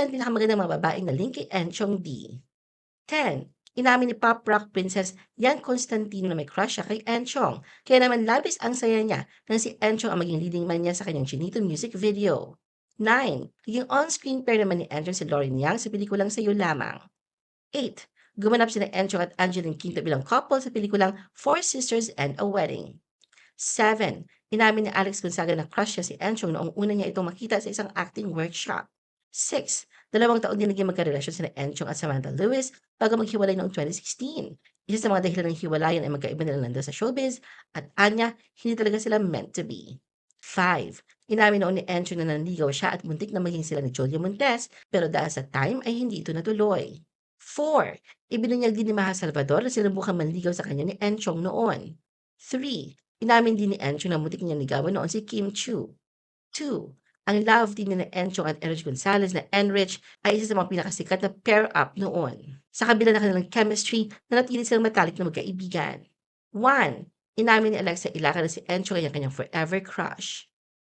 10 pinakamagandang mga babaeng naling kay Enchong D. 10. Inamin ni pop rock princess Yan Constantino na may crush siya kay Enchong. Kaya naman labis ang saya niya nang si Enchong ang maging leading man niya sa kanyang Chinito music video. 9. Naging on-screen pair naman ni Enchong si Lauren Yang sa pelikulang Sa'yo Lamang. 8. Gumanap sina Enchong at Angeline Quinto bilang couple sa pelikulang Four Sisters and a Wedding. 7. Inamin ni Alex Gonzaga na crush siya si Enchong noong una niya itong makita sa isang acting workshop. 6. Dalawang taon din naging magkarelasyon sina Enchong at Samantha Lewis bago maghiwalay noong 2016. Isa sa mga dahilan ng hiwalayan ay magkaiba nila nandun sa showbiz at anya, hindi talaga sila meant to be. 5. Inamin noon ni Enchong na nanligaw siya at muntik na maging sila ni Julia Montes pero dahil sa time ay hindi ito natuloy. 4. Ibinunyag din ni Maha Salvador na sinubukan manligaw sa kanya ni Enchong noon. 3. Inamin din ni Enchong na muntik niya ligawan noon si Kim Chu. 2. Ang love team ni Enchong at Erich Gonzalez na Enrich ay isa sa mga pinakasikat na pair up noon. Sa kabila ng kanilang chemistry, nanatili silang matalik na magkaibigan. 1. Inamin ni Alexa Ilaca na si Enchong ay ang kanyang forever crush.